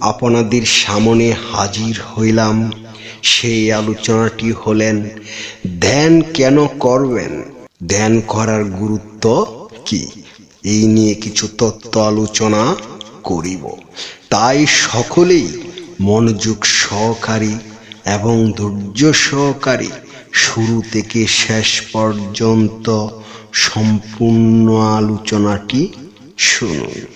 আপনাদের সামনে হাজির হইলাম। সেই আলোচনাটি হলেন, ধ্যান কেন করবেন? ধ্যান করার গুরুত্ব কি? এই নিয়ে কিছু তত্ত্ব আলোচনা করিব। তাই সকলেই মনোযোগ সহকারী এবং ধৈর্য সহকারী শুরু থেকে শেষ পর্যন্ত সম্পূর্ণ আলোচনাটি শুনুন।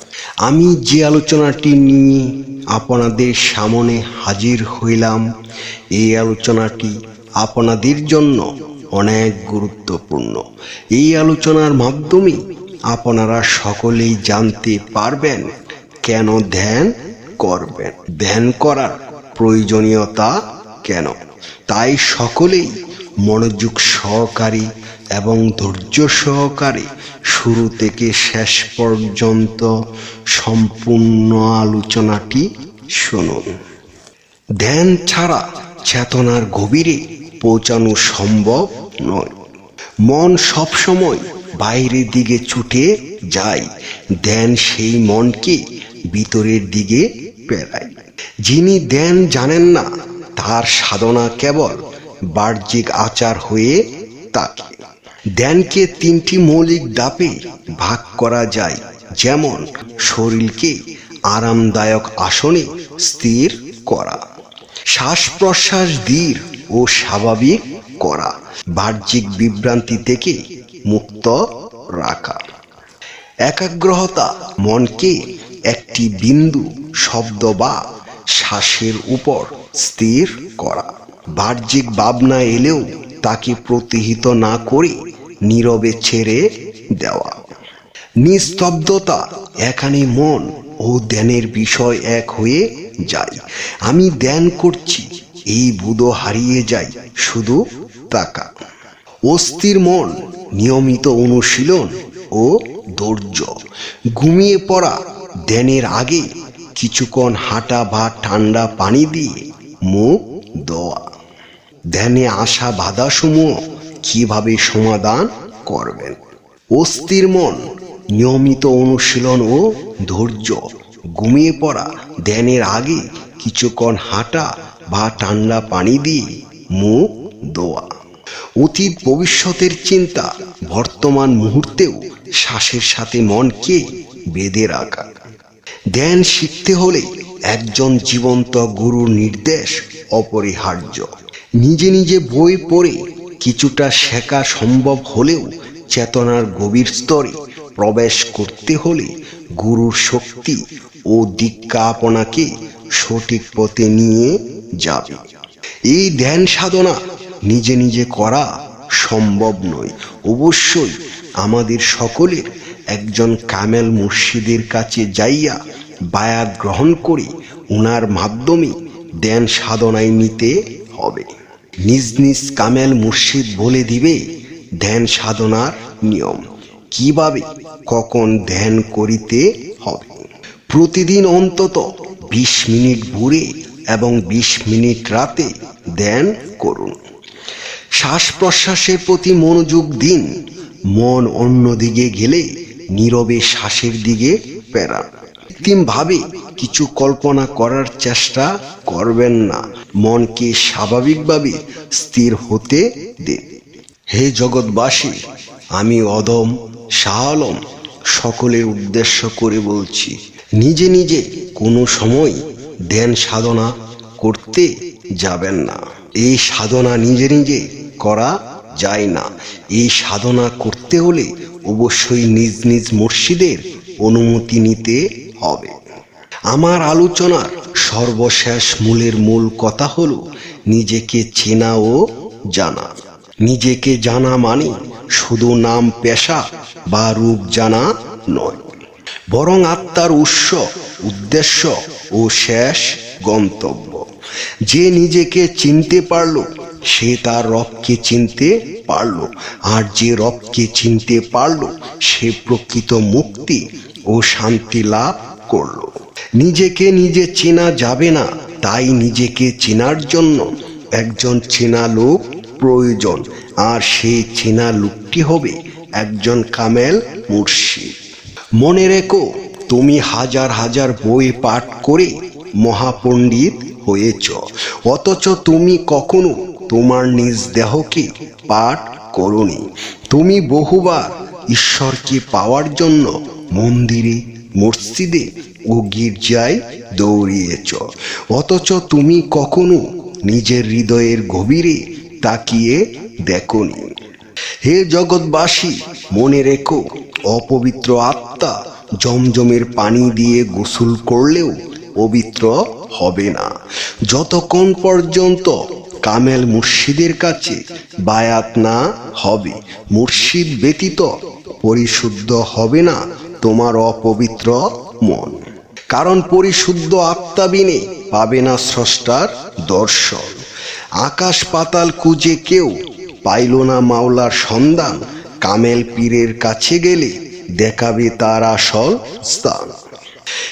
আমি যে আলোচনাটি নিয়ে আপনাদের সামনে হাজির হইলাম, এই আলোচনাটি আপনাদের জন্য অনেক গুরুত্বপূর্ণ। এই আলোচনার মাধ্যমে আপনারা সকলেই জানতে পারবেন কেন ধ্যান করবেন। ধ্যান করার প্রয়োজনীয়তা কেন? তাই সকলেই মনোযোগ সহকারী এবং ধৈর্য সহকারে শুরু থেকে শেষ পর্যন্ত সম্পূর্ণ আলোচনাটি শুনুন। ধ্যান ছাড়া চেতনার গভীরে পৌঁছানো সম্ভব নয়। মন সবসময় বাইরের দিকে ছুটে যায়। ধ্যান সেই মনকে ভিতরের দিকে পেরায় যিনি ধ্যান জানেন না, তার সাধনা কেবল বাহ্যিক আচার হয়ে থাকে ধ্যানকে তিনটি মৌলিক দাপে ভাগ করা যায়, যেমন শরীরকে আরামদায়ক আসনে স্থির করা শ্বাস প্রশ্বাস ধীর ও স্বাভাবিক করা, বাহ্যিক বিভ্রান্তি থেকে মুক্ত রাখা। একাগ্রহতা মনকে একটি বিন্দু, শব্দ বা শ্বাসের উপর স্থির করা। বাহ্যিক ভাবনা এলেও তাকে প্রতিহিত না করে নীরবে ছেড়ে দেওয়া। নিস্তব্ধতা এখানে মন ও ধ্যানের বিষয় এক হয়ে যায়। আমি ধ্যান করছি, এই বুধ হারিয়ে যায়, শুধু তাকা। অস্থির মন, নিয়মিত অনুশীলন ও ধৈর্য। ঘুমিয়ে পড়া, ধ্যানের আগে কিছুক্ষণ হাঁটা বা ঠান্ডা পানি দিয়ে মুখ দেওয়া ধ্যানে আসা বাধাসমূহ কীভাবে সমাধান করবেন? অস্থির মন, নিয়মিত অনুশীলন ও ধৈর্য, ঘুমিয়ে পড়া, ধ্যানের আগে কিছুক্ষণ হাঁটা বা ঠান্ডা পানি দিয়ে মুখ দোয়া অতীত ভবিষ্যতের চিন্তা, বর্তমান মুহূর্তেও শ্বাসের সাথে মনকে বেঁধে রাখা। ধ্যান শিখতে হলে একজন জীবন্ত গুরুর নির্দেশ অপরিহার্য। নিজে নিজে বই পড়ে কিছুটা শেখা সম্ভব হলেও চেতনার গভীর স্তরে প্রবেশ করতে হলে গুরুর শক্তি ও দীক্ষা আপনাকে সঠিক পথে নিয়ে যাবে। এই ধ্যান সাধনা নিজে নিজে করা সম্ভব নয়। অবশ্যই আমাদের সকলের একজন কামেল মুর্শিদের কাছে যাইয়া বায়াত গ্রহণ করে উনার মাধ্যমে ধ্যান সাধনায় নিতে হবে। নিজ নিজ কামেল মুর্শিদ বলে দিবে ধ্যান সাধনার নিয়ম। কীভাবে? কখন ধ্যান করিতে হবে? প্রতিদিন অন্তত বিশ মিনিট ঘুরে এবং বিশ মিনিট রাতে ধ্যান করুন। শ্বাস প্রশ্বাসের প্রতি মনোযোগ দিন। মন অন্যদিকে গেলে নীরবে শ্বাসের দিকে পেরান কৃত্রিমভাবে কিছু কল্পনা করার চেষ্টা করবেন না। মনকে স্বাভাবিকভাবে স্থির হতে দিন হে জগৎবাসী, আমি অদম শাহ আলম সকলের উদ্দেশ্য করে বলছি, নিজে নিজে কোনো সময় ধ্যান সাধনা করতে যাবেন না। এই সাধনা নিজে নিজে করা যায় না। এই সাধনা করতে হলে অবশ্যই নিজ নিজ মুর্শিদের অনুমতি নিতে হবে। আমার আলোচনার সর্বশেষ মূলের মূল কথা হলো নিজেকে চেনা ও জানা। নিজেকে জানা মানে শুধু নাম, পেশা বা রূপ জানা নয়। বরং আত্মার উৎস, উদ্দেশ্য ও শেষ গন্তব্য। যে নিজেকে চিনতে পারল, সে তার রবকে চিনতে পারল। আর যে রবকে চিনতে পারল, সে প্রকৃত মুক্তি ও শান্তি লাভ করল। নিজেকে নিজে চেনা যাবে না, তাই নিজেকে চেনার জন্য একজন চেনা লোক প্রয়োজন, আর সেই চেনা লোকটি হবে একজন কামেল মুর্শিদ। মনে রেখো, তুমি হাজার হাজার বই পাঠ করে মহাপণ্ডিত হয়েছ, অথচ তুমি কখনো তোমার নিজ দেহকে পাঠ করনি। তুমি বহুবার ঈশ্বরকে পাওয়ার জন্য মন্দিরে, মসজিদে ও গির্জায় দৌড়িয়েছ। অথচ তুমি কখনো নিজের হৃদয়ের গভীরে তাকিয়ে দেখনি। হে জগৎবাসী, মনে রেখো, অপবিত্র আত্মা জমজমের পানি দিয়ে গোসল করলেও পবিত্র হবে না। যতক্ষণ পর্যন্ত কামেল মুর্শিদের কাছে বায়াত না হবে, মুর্শিদ ব্যতীত পরিশুদ্ধ হবে না তোমার অপবিত্র মন। কারণ পরিশুদ্ধ আত্মা বিনে পাবে না স্রষ্টার দর্শন। আকাশ পাতাল কুজে কেউ পাইল না মাওলার সন্ধান। কামেল পীরের কাছে গেলে দেখাবে তার আসল স্থান।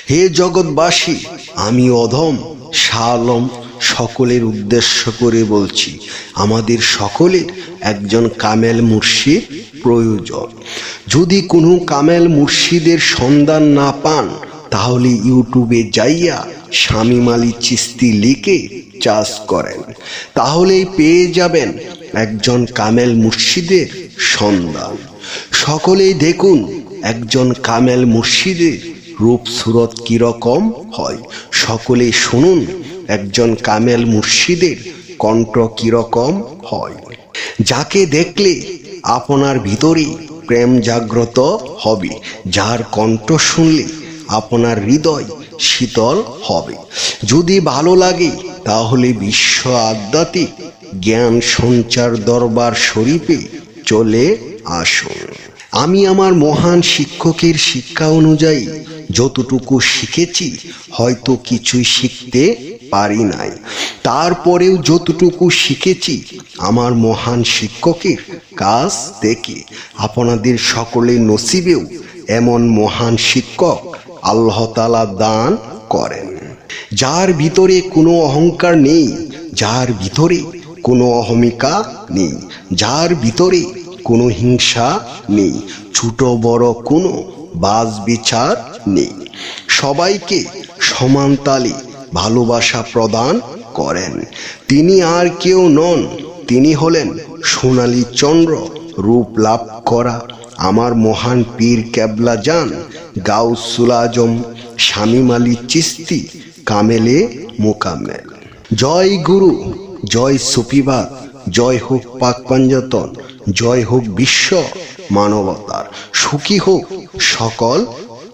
হে জগৎবাসী, আমি অধম শালম সকলের উদ্দেশ্য করে বলছি, আমাদের সকলের একজন কামেল মুর্শিদ প্রয়োজন। যদি কোনো কামেল মুর্শিদের সন্ধান না পান, তাহলে ইউটিউবে যাইয়া স্বামী মালি চিস্তি লিখে চাষ করেন। তাহলেই পেয়ে যাবেন একজন কামেল মুর্শিদের সন্ধান। সকলেই দেখুন, একজন কামেল মুর্শিদের রূপ সুরত কীরকম হয়। সকলে শুনুন একজন কামেল মুর্শিদের কণ্ঠ কীরকম হয়? যাকে দেখলে আপনার ভিতরে প্রেম জাগ্রত হবে, যার কণ্ঠ শুনলে আপনার হৃদয় শীতল হবে। যদি ভালো লাগে, তাহলে বিশ্ব আধ্যাত্মিক জ্ঞান সঞ্চার দরবার শরীফে চলে আসুন। আমি আমার মহান শিক্ষকের শিক্ষা অনুযায়ী যতটুকু শিখেছি, হয়তো কিছুই শিখতে পারি নাই। তারপরেও যতটুকু শিখেছি, আমার মহান শিক্ষকের কাছ থেকে আপনাদের সকলের নসিবেও এমন মহান শিক্ষক আল্লাহ তালা দান করেন। যার ভিতরে কোনো অহংকার নেই, যার ভিতরে কোনো অহমিকা নেই, যার ভিতরে কোনো হিংসা নেই, ছোট বড় কোনো বাজ বিচার নেই। সবাইকে সমান তালে ভালোবাসা প্রদান করেন। তিনি আর কেউ নন, তিনি হলেন সোনালী চন্দ্র, রূপ লাভ করা আমার মহান পীর ক্যাবলা যান গাউসুল আজম শামিম আলী চিস্তি, কামেলে মোকামেল জয় গুরু, জয় সুফিবাদ, জয় হোক পাক পাঞ্জাতন, জয় হোক বিশ্ব মানবতার। সুখী হোক সকল